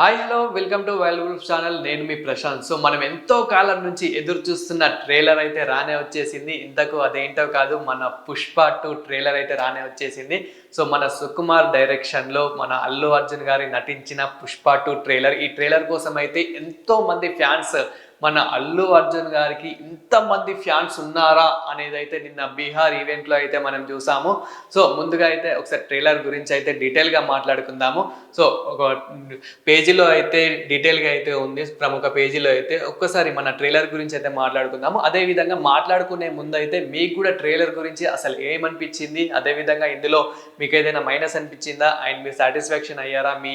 Hi hello welcome to Wild Wolf channel నేను మీ Prashanth. So మనం ఎంతో కాలం నుంచి ఎదురు చూస్తున్న ట్రైలర్ అయితే రానే వచ్చేసింది. ఇంతకు అదేంటో కాదు మన పుష్ప టూ ట్రైలర్ అయితే రానే వచ్చేసింది. సో మన సుకుమార్ డైరెక్షన్లో మన అల్లు అర్జున్ గారి నటించిన పుష్ప టూ ట్రైలర్. ఈ ట్రైలర్ కోసం అయితే ఎంతో మంది ఫ్యాన్స్ మన అల్లు అర్జున్ గారికి ఇంతమంది ఫ్యాన్స్ ఉన్నారా అనేది అయితే నిన్న బీహార్ ఈవెంట్లో అయితే మనం చూసాము. సో ముందుగా అయితే ఒకసారి ట్రైలర్ గురించి అయితే డీటెయిల్గా మాట్లాడుకుందాము. సో ఒక పేజీలో అయితే డీటెయిల్గా అయితే ఉంది ప్రముఖ పేజీలో అయితే. ఒక్కసారి మన ట్రైలర్ గురించి అయితే మాట్లాడుకుందాము. అదేవిధంగా మాట్లాడుకునే ముందు అయితే మీకు కూడా ట్రైలర్ గురించి అసలు ఏమనిపించింది? అదేవిధంగా ఇందులో మీకు ఏదైనా మైనస్ అనిపించిందా? అండ్ మీరు సాటిస్ఫాక్షన్ అయ్యారా? మీ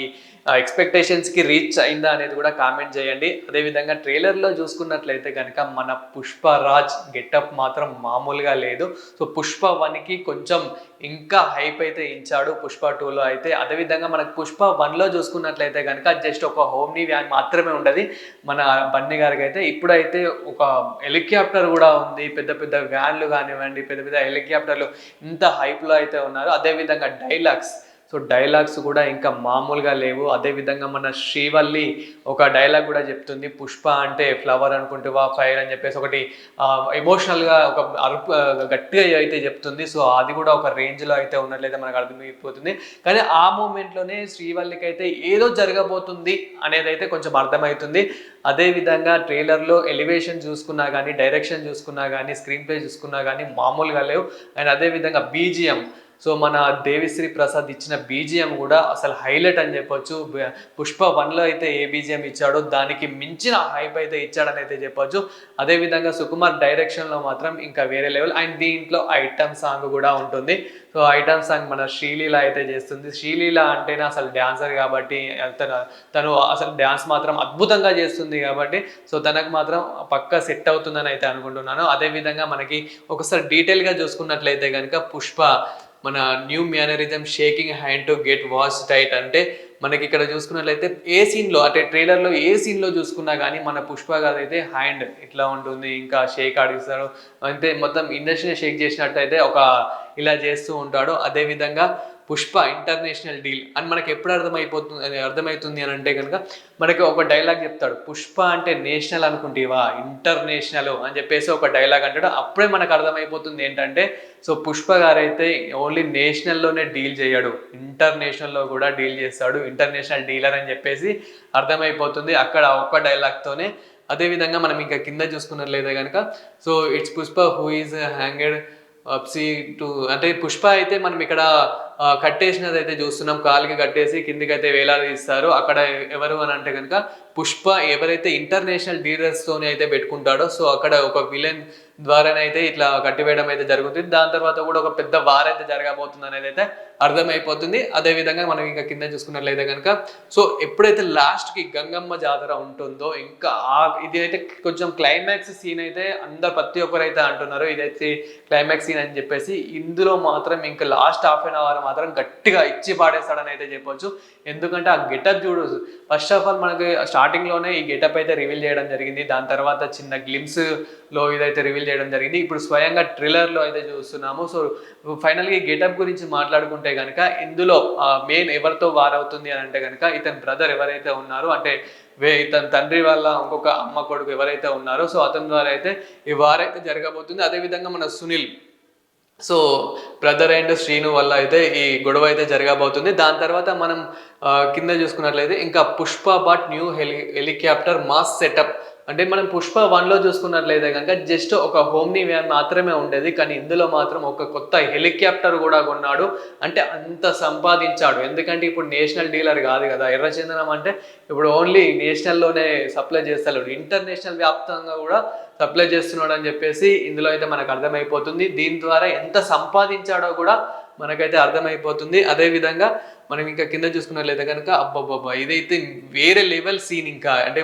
ఎక్స్పెక్టేషన్స్కి రీచ్ అయిందా అనేది కూడా కామెంట్ చేయండి. అదేవిధంగా ట్రైలర్లో చూసుకున్నట్లయితే కనుక మన పుష్పరాజ్ గెటప్ మాత్రం మామూలుగా లేదు. సో పుష్ప వన్కి కొంచెం ఇంకా హైప్ అయితే ఇచ్చాడు పుష్ప టూలో అయితే. అదేవిధంగా మనకు పుష్ప వన్లో చూసుకున్నట్లయితే కనుక జస్ట్ ఒక హోమ్ని వ్యాన్ మాత్రమే ఉండదు. మన బన్నీ గారికి అయితే ఇప్పుడైతే ఒక హెలికాప్టర్ కూడా ఉంది. పెద్ద పెద్ద వ్యాన్లు కానివ్వండి పెద్ద పెద్ద హెలికాప్టర్లు ఇంత హైప్లో అయితే ఉన్నారు. అదేవిధంగా డైలాగ్స్ సో డైలాగ్స్ కూడా ఇంకా మామూలుగా లేవు. అదేవిధంగా మన శ్రీవల్లి ఒక డైలాగ్ కూడా చెప్తుంది. పుష్ప అంటే ఫ్లవర్ అనుకుంటువా ఫైర్ అని చెప్పేసి ఒకటి ఎమోషనల్గా ఒక అరుపు గట్టిగా అయితే చెప్తుంది. సో అది కూడా ఒక రేంజ్లో అయితే ఉన్నట్లయితే మనకు అర్థమైపోతుంది. కానీ ఆ మూమెంట్లోనే శ్రీవల్లికి అయితే ఏదో జరగబోతుంది అనేది అయితే కొంచెం అర్థమవుతుంది అదేవిధంగా ట్రైలర్లో ఎలివేషన్ చూసుకున్నా కానీ డైరెక్షన్ చూసుకున్నా కానీ స్క్రీన్ ప్లే చూసుకున్నా కానీ మామూలుగా లేవు. అండ్ అదేవిధంగా బీజిఎం సో మన దేవిశ్రీ ప్రసాద్ ఇచ్చిన బీజిఎం కూడా అసలు హైలైట్ అని చెప్పొచ్చు. పుష్ప వన్లో అయితే ఏ బీజిఎం ఇచ్చాడో దానికి మించిన హైప్ అయితే ఇచ్చాడని అయితే చెప్పొచ్చు. అదేవిధంగా సుకుమార్ డైరెక్షన్లో మాత్రం ఇంకా వేరే లెవెల్ అండ్ దీంట్లో ఐటమ్ సాంగ్ కూడా ఉంటుంది. సో ఐటమ్ సాంగ్ మన శ్రీలీల అయితే చేస్తుంది. శ్రీలీల అంటేనే అసలు డ్యాన్సర్ కాబట్టి తన తను అసలు డ్యాన్స్ మాత్రం అద్భుతంగా చేస్తుంది కాబట్టి సో తనకు మాత్రం పక్క సెట్ అవుతుందని అయితే అనుకుంటున్నాను. అదేవిధంగా మనకి ఒకసారి డీటెయిల్గా చూసుకున్నట్లయితే కనుక పుష్ప మన new mannerism shaking hand to get watch tight అంటే మనకి ఇక్కడ చూసుకున్నట్లయితే ఏ సీన్లో అంటే ట్రైలర్లో ఏ సీన్లో చూసుకున్నా కానీ మన పుష్ప గారు అయితే హ్యాండ్ ఇట్లా ఉంటుంది ఇంకా షేక్ ఆడిస్తారు అంటే మొత్తం ఇండస్ట్రీని షేక్ చేసినట్టు అయితే ఒక ఇలా చేస్తూ ఉంటాడు. అదేవిధంగా పుష్ప ఇంటర్నేషనల్ డీల్ అని మనకి ఎప్పుడు అర్థమైపోతుంది అర్థమవుతుంది అని అంటే కనుక మనకి ఒక డైలాగ్ చెప్తాడు పుష్ప అంటే నేషనల్ అనుకుంటేవా? ఇంటర్నేషనల్ అని చెప్పేసి ఒక డైలాగ్ అంటాడు. అప్పుడే మనకు అర్థమైపోతుంది ఏంటంటే సో పుష్ప గారైతే ఓన్లీ నేషనల్లోనే డీల్ చేయడు ఇంటర్నేషనల్లో కూడా డీల్ చేస్తాడు ఇంటర్నేషనల్ డీలర్ అని చెప్పేసి అర్థమైపోతుంది అక్కడ ఒక్క డైలాగ్తోనే. అదేవిధంగా మనం ఇంకా కింద చూసుకున్నట్లయితే కనుక so it's Pushpa who is hanged upsy to అంటే పుష్ప అయితే మనం ఇక్కడ కట్టేసినది అయితే చూస్తున్నాం. కాలుకి కట్టేసి కిందికి అయితే వేలాడదీస్తారు అక్కడ ఎవరు అని అంటే కనుక పుష్ప ఎవరైతే ఇంటర్నేషనల్ డీలర్స్తోనే అయితే పెట్టుకుంటాడో సో అక్కడ ఒక విలన్ ద్వారానైతే ఇట్లా కట్టివేయడం అయితే జరుగుతుంది. దాని తర్వాత కూడా ఒక పెద్ద వార్ అయితే జరగబోతుంది అనేది అయితే అర్థమైపోతుంది. అదే విధంగా మనం ఇంకా కింద చూసుకున్నట్లయితే కనుక సో ఎప్పుడైతే లాస్ట్కి గంగమ్మ జాతర ఉంటుందో ఇంకా ఆ ఇది అయితే కొంచెం క్లైమాక్స్ సీన్ అయితే అందరు ప్రతి ఒక్కరు అయితే అంటున్నారు. ఇదైతే క్లైమాక్స్ సీన్ అని చెప్పేసి ఇందులో మాత్రం ఇంకా లాస్ట్ హాఫ్ అన్ అవర్ మాత్రం గట్టిగా ఇచ్చి పాడేస్తాడని అయితే చెప్పొచ్చు. ఎందుకంటే ఆ గెటప్ చూడు ఫస్ట్ ఆఫ్ ఆల్ మనకి స్టార్టింగ్లోనే ఈ గెటప్ అయితే రివీల్ చేయడం జరిగింది. దాని తర్వాత చిన్న గ్లిమ్స్లో ఇదైతే రివీల్ చేయడం జరిగింది. ఇప్పుడు స్వయంగా ట్రిల్లర్లో అయితే చూస్తున్నాము. సో ఫైనల్గా ఈ గెటప్ గురించి మాట్లాడుకుంటే కనుక ఇందులో మెయిన్ ఎవరితో వార్ అవుతుంది అని అంటే కనుక ఇతని బ్రదర్ ఎవరైతే ఉన్నారో అంటే వే ఇతని తండ్రి వాళ్ళ ఇంకొక అమ్మ కొడుకు ఎవరైతే ఉన్నారో సో అతని ద్వారా అయితే ఈ వారైతే జరగబోతుంది. అదేవిధంగా మన Sunil so brother and Srinu వల్ల అయితే ఈ గొడవ అయితే జరగబోతుంది. దాని తర్వాత మనం కింద చూసుకున్నట్లయితే ఇంకా Pushpa but new heli helicopter mass setup. అంటే మనం పుష్ప వన్లో చూసుకున్నట్లయితే కనుక జస్ట్ ఒక హోమ్ని వ్యాన్ మాత్రమే ఉండేది. కానీ ఇందులో మాత్రం ఒక కొత్త హెలికాప్టర్ కూడా కొన్నాడు. అంటే అంత సంపాదించాడు. ఎందుకంటే ఇప్పుడు నేషనల్ డీలర్ కాదు కదా. ఎర్రచందనం అంటే ఇప్పుడు ఓన్లీ నేషనల్లోనే సప్లై చేస్తాడు. ఇంటర్నేషనల్ వ్యాప్తంగా కూడా సప్లై చేస్తున్నాడు అని చెప్పేసి ఇందులో అయితే మనకు అర్థమైపోతుంది. దీని ద్వారా ఎంత సంపాదించాడో కూడా మనకైతే అర్థమైపోతుంది. అదే విధంగా మనం ఇంకా కింద చూసుకున్నట్లయితే కనుక అబ్బబ్బబ్బా! ఇదైతే వేరే లెవెల్ సీన్ ఇంకా. అంటే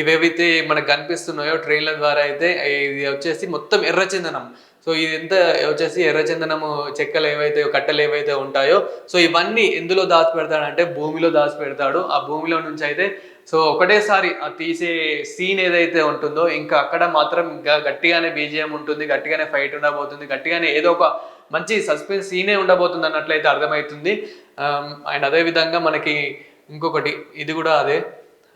ఇవేవైతే మనకు కనిపిస్తున్నాయో ట్రైన్ల ద్వారా అయితే ఇది వచ్చేసి మొత్తం ఎర్రచందనం సో ఇది ఎంత వచ్చేసి ఎర్రచందనము చెక్కలు ఏవైతే కట్టెలు ఏవైతే ఉంటాయో సో ఇవన్నీ ఎందులో దాచి పెడతాడంటే భూమిలో దాచి పెడతాడు ఆ భూమిలో నుంచి అయితే సో ఒకటేసారి ఆ తీసే సీన్ ఏదైతే ఉంటుందో ఇంకా అక్కడ మాత్రం ఇంకా గట్టిగానే బీజిఎం ఉంటుంది గట్టిగానే ఫైట్ ఉండబోతుంది గట్టిగానే ఏదో ఒక మంచి సస్పెన్స్ సీనే ఉండబోతుంది అన్నట్లయితే అర్థమవుతుంది. Um, అండ్ అదే విధంగా మనకి ఇంకొకటి ఇది కూడా అదే.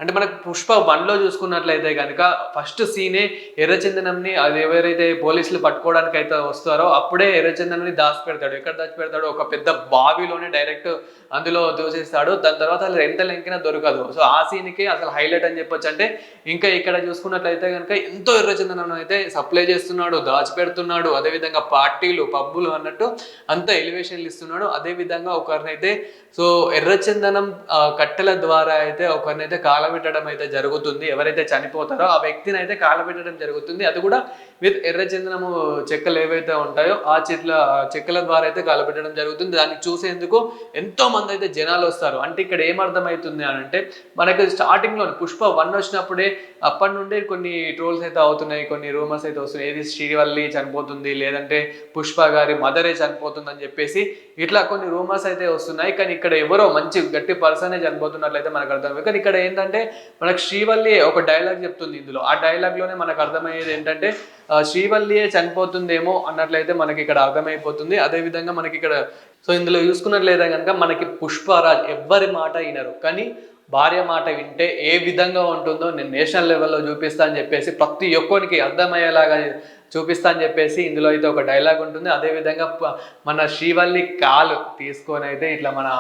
అంటే మనకు పుష్ప వన్లో చూసుకున్నట్లయితే కనుక ఫస్ట్ సీనే ఎర్రచందనంని అది ఎవరైతే పోలీసులు పట్టుకోవడానికి అయితే వస్తారో అప్పుడే ఎర్రచందనంని దాచి పెడతాడు ఎక్కడ దాచిపెడతాడు? ఒక పెద్ద బావిలోనే డైరెక్ట్ అందులో దోసేస్తాడు దాని తర్వాత అసలు ఎంత లెంకినా దొరకదు. సో ఆ సీన్కి అసలు హైలైట్ అని చెప్పొచ్చు అంటే ఇంకా ఇక్కడ చూసుకున్నట్లయితే కనుక ఎంతో ఎర్రచందనం అయితే సప్లై చేస్తున్నాడు దాచిపెడుతున్నాడు. అదేవిధంగా పార్టీలు పబ్బులు అన్నట్టు అంత ఎలివేషన్లు ఇస్తున్నాడు. అదేవిధంగా ఒకరినైతే సో ఎర్రచందనం కట్టెల ద్వారా అయితే ఒకరినైతే కాలబెట్టడం అయితే జరుగుతుంది. ఎవరైతే చనిపోతారో ఆ వ్యక్తిని అయితే కాలబెట్టడం జరుగుతుంది. అది కూడా విత్ ఎర్రచందనము చెక్కలు ఏవైతే ఉంటాయో ఆ చెట్ల చెక్కల ద్వారా అయితే కాలబెట్టడం జరుగుతుంది. దాన్ని చూసేందుకు ఎంతో మంది అయితే జనాలు వస్తారు. అంటే ఇక్కడ ఏమర్థమవుతుంది అని అంటే మనకు స్టార్టింగ్లో పుష్ప వన్ వచ్చినప్పుడే అప్పటి నుండే కొన్ని ట్రోల్స్ అయితే అవుతున్నాయి కొన్ని రూమర్స్ అయితే వస్తున్నాయి. ఏది శ్రీవల్లి చనిపోతుంది లేదంటే పుష్ప గారి మదరే చనిపోతుంది అని చెప్పేసి ఇట్లా కొన్ని రూమర్స్ అయితే వస్తున్నాయి. కానీ ఇక్కడ ఎవరో మంచి గట్టి పర్సనే చనిపోతున్నట్లయితే మనకు అర్థం కానీ ఇక్కడ ఏంటంటే మనకు శ్రీవల్లి ఒక డైలాగ్ చెప్తుంది ఇందులో. ఆ డైలాగ్లోనే మనకు అర్థమయ్యేది ఏంటంటే శ్రీవల్లియే చనిపోతుందేమో అన్నట్లయితే మనకి ఇక్కడ అర్థమైపోతుంది. అదే విధంగా మనకి ఇక్కడ సో ఇందులో చూసుకున్నట్లయితే కనుక మనకి పుష్పరాజ్ ఎవ్వరి మాట వినరు. కానీ భార్య మాట వింటే ఏ విధంగా ఉంటుందో నేను నేషనల్ లెవెల్లో చూపిస్తా అని చెప్పేసి ప్రతి ఒక్కరికి అర్థమయ్యేలాగా చూపిస్తా అని చెప్పేసి ఇందులో అయితే ఒక డైలాగ్ ఉంటుంది. అదేవిధంగా మన శ్రీవల్లి కాలు తీసుకొని అయితే ఇట్లా మన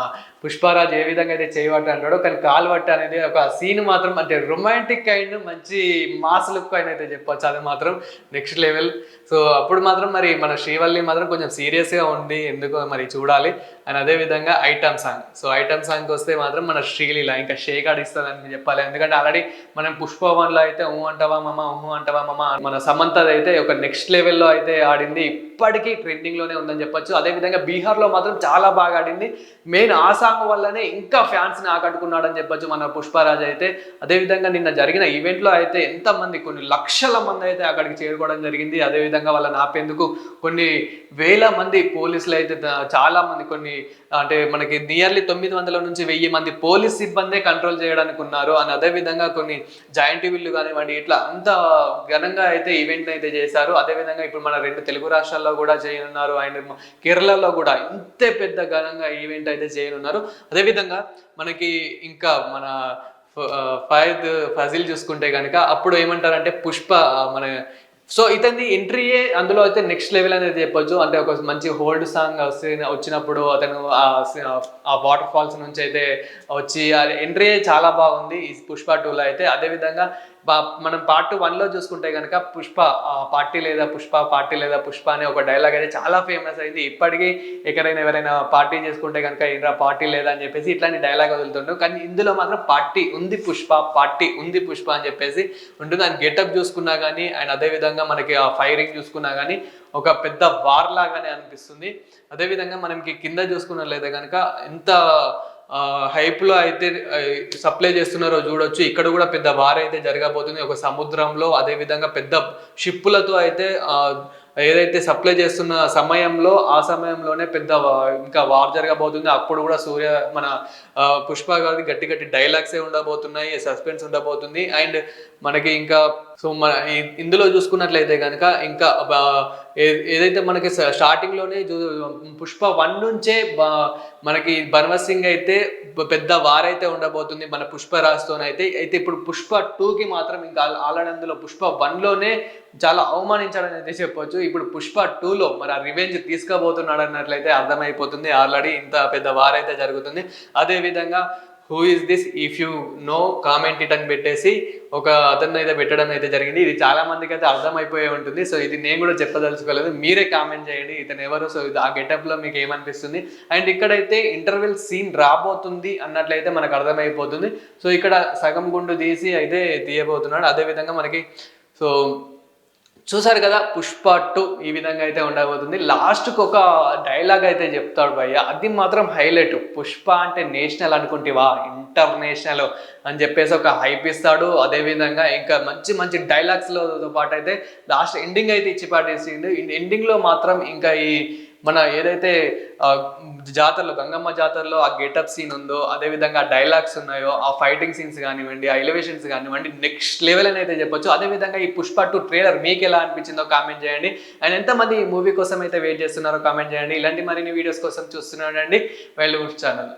పుష్పారాజ్ ఏ విధంగా అయితే చేయబట్ట అంటాడో కానీ కాలు పట్ట అనేది ఒక సీన్ మాత్రం అంటే రొమాంటిక్ అండ్ మంచి మాస్ లుక్ అని అయితే చెప్పొచ్చు. అది మాత్రం నెక్స్ట్ లెవెల్ సో అప్పుడు మాత్రం మరి మన శ్రీవల్లి మాత్రం కొంచెం సీరియస్గా ఉంది ఎందుకో మరి చూడాలి. అండ్ అదే విధంగా ఐటమ్ సాంగ్ సో ఐటమ్ సాంగ్కి వస్తే మాత్రం మన శ్రీలీల ఇంకా షేక్ ఆడిస్తుందని చెప్పాలి. ఎందుకంటే ఆల్రెడీ మనం పుష్పవన్లో అయితే ఊ అంటవా మమ్మ ఊ అంటవా మమ్మ మన సమంతది అయితే ఒక నెక్స్ట్ లెవెల్లో అయితే ఆడింది. ఇప్పటికీ ట్రెండింగ్లోనే ఉందని చెప్పొచ్చు. అదేవిధంగా బీహార్లో మాత్రం చాలా బాగా ఆడింది. మెయిన్ ఆ సాంగ్ వల్లనే ఇంకా ఫ్యాన్స్ని ఆకట్టుకున్నాడని చెప్పొచ్చు మన పుష్పరాజ్ అయితే. అదేవిధంగా నిన్న జరిగిన ఈవెంట్లో అయితే ఎంతమంది కొన్ని లక్షల మంది అయితే అక్కడికి చేరుకోవడం జరిగింది. అదేవిధంగా వాళ్ళని ఆపేందుకు కొన్ని వేల మంది పోలీసులు అయితే చాలా మంది కొన్ని అంటే మనకి నియర్లీ తొమ్మిది వందల నుంచి వెయ్యి మంది పోలీస్ సిబ్బందే కంట్రోల్ చేయడానికి ఉన్నారు. అని అదేవిధంగా కొన్ని జాయింట్ వీళ్ళు కానివ్వండి ఇట్లా అంత ఘనంగా అయితే ఈవెంట్ అయితే చేశారు. అదేవిధంగా ఇప్పుడు మన రెండు తెలుగు రాష్ట్రాల్లో కూడా చేయనున్నారు. అండ్ కేరళలో కూడా ఇంతే పెద్ద ఘనంగా ఈవెంట్ అయితే చేయనున్నారు. అదేవిధంగా మనకి ఇంకా మన ఫైద్ ఫజిల్ చూసుకుంటే కనుక అప్పుడు ఏమంటారంటే పుష్ప మన సో ఇతని ఎంట్రీయే అందులో అయితే నెక్స్ట్ లెవెల్ అనేది చెప్పొచ్చు. అంటే ఒక మంచి హోల్డ్ సాంగ్ వస్తే వచ్చినప్పుడు అతను ఆ ఆ వాటర్ ఫాల్స్ నుంచి అయితే వచ్చి ఎంట్రీ చాలా బాగుంది. ఈ పుష్ప టూలో అయితే. అదేవిధంగా మనం పార్ట్ వన్లో చూసుకుంటే కనుక పుష్ప పార్టీ లేదా పుష్ప పార్టీ లేదా పుష్ప అనే ఒక డైలాగ్ అయితే చాలా ఫేమస్ అయింది. ఇప్పటికీ ఎక్కడైనా ఎవరైనా పార్టీ చేసుకుంటే కనుక ఏంట్రా పార్టీ లేదా అని చెప్పేసి ఇట్లాంటి డైలాగ్ వదులుతుండు కానీ ఇందులో మాత్రం పార్టీ ఉంది పుష్ప పార్టీ ఉంది పుష్ప అని చెప్పేసి ఉంటుంది. ఆయన గెటప్ చూసుకున్నా కానీ అండ్ అదేవిధంగా మనకి ఆ ఫైరింగ్ చూసుకున్నా కానీ ఒక పెద్ద వార్ లాగానే అనిపిస్తుంది. అదేవిధంగా మనకి కింద చూసుకున్నట్లయితే కనుక ఎంత హైప్లో అయితే సప్లై చేస్తున్నారో చూడొచ్చు. ఇక్కడ కూడా పెద్ద వార్ అయితే జరగబోతుంది. ఒక సముద్రంలో అదేవిధంగా పెద్ద షిప్పులతో అయితే ఏదైతే సప్లై చేస్తున్న సమయంలో ఆ సమయంలోనే పెద్ద ఇంకా వార్ జరగబోతుంది. అప్పుడు కూడా సూర్య మన పుష్ప గారి గట్టి గట్టి డైలాగ్సే ఉండబోతున్నాయి సస్పెన్స్ ఉండబోతుంది. అండ్ మనకి ఇంకా సో మన ఇందులో చూసుకున్నట్లయితే కనుక ఇంకా ఏ- ఏదైతే మనకి స్టార్టింగ్లోనే చూ- పుష్ప వన్ నుంచే మనకి బన్వర్ సింగ్ అయితే పెద్ద వారైతే ఉండబోతుంది. మన పుష్పరాజ్తోనైతే అయితే ఇప్పుడు పుష్ప టూకి మాత్రం ఇంకా ఆల్రెడీ అందులో పుష్ప వన్లోనే చాలా అవమానించాడని అయితే చెప్పొచ్చు. ఇప్పుడు పుష్ప టూలో మరి ఆ రివెంజ్ తీసుకోబోతున్నాడు అన్నట్లయితే అర్థమైపోతుంది. ఆల్రెడీ ఇంత పెద్ద వారైతే జరుగుతుంది. అదేవిధంగా who is this if you know comment it అని పెట్టేసి ఒక అతను అయితే పెట్టడం అయితే జరిగింది. ఇది చాలా మందికి అయితే అర్థమైపోయి ఉంటుంది. సో ఇది నేను కూడా చెప్పదలుచుకోలేదు. మీరే కామెంట్ చేయండి. ఇతను ఎవరు? సో ఇది ఆ గెటప్లో మీకు ఏమనిపిస్తుంది? అండ్ ఇక్కడైతే ఇంటర్వెల్ సీన్ రాబోతుంది అన్నట్లయితే మనకు అర్థమైపోతుంది. సో ఇక్కడ సగం గుండు తీసి అయితే తీయబోతున్నాడు. అదే విధంగా మనకి సో చూసారు కదా పుష్ప టూ ఈ విధంగా అయితే ఉండబోతుంది. లాస్ట్కి ఒక డైలాగ్ అయితే చెప్తాడు భయ్య అది మాత్రం హైలైట్ పుష్ప అంటే నేషనల్ అనుకుంటేవా? ఇంటర్నేషనల్ అని చెప్పేసి ఒక హైప్ ఇస్తాడు. అదేవిధంగా ఇంకా మంచి మంచి డైలాగ్స్లో పాటు అయితే లాస్ట్ ఎండింగ్ అయితే ఇచ్చి పాటేసిండు ఎండింగ్లో మాత్రం ఇంకా ఈ మన ఏదైతే జాతరలో గంగమ్మ జాతరలో ఆ గెటప్ సీన్ ఉందో అదేవిధంగా ఆ డైలాగ్స్ ఉన్నాయో ఆ ఫైటింగ్ సీన్స్ కానివ్వండి ఆ ఎలివేషన్స్ కానివ్వండి నెక్స్ట్ లెవెల్ అని అయితే చెప్పొచ్చు. అదేవిధంగా ఈ పుష్ప టూ ట్రైలర్ మీకు ఎలా అనిపించిందో కామెంట్ చేయండి. అండ్ ఎంతమంది ఈ మూవీ కోసం అయితే వెయిట్ చేస్తున్నారో కామెంట్ చేయండి. ఇలాంటి మరిన్ని వీడియోస్ కోసం చూస్తున్నాడండి వైల్డ్ ఛానల్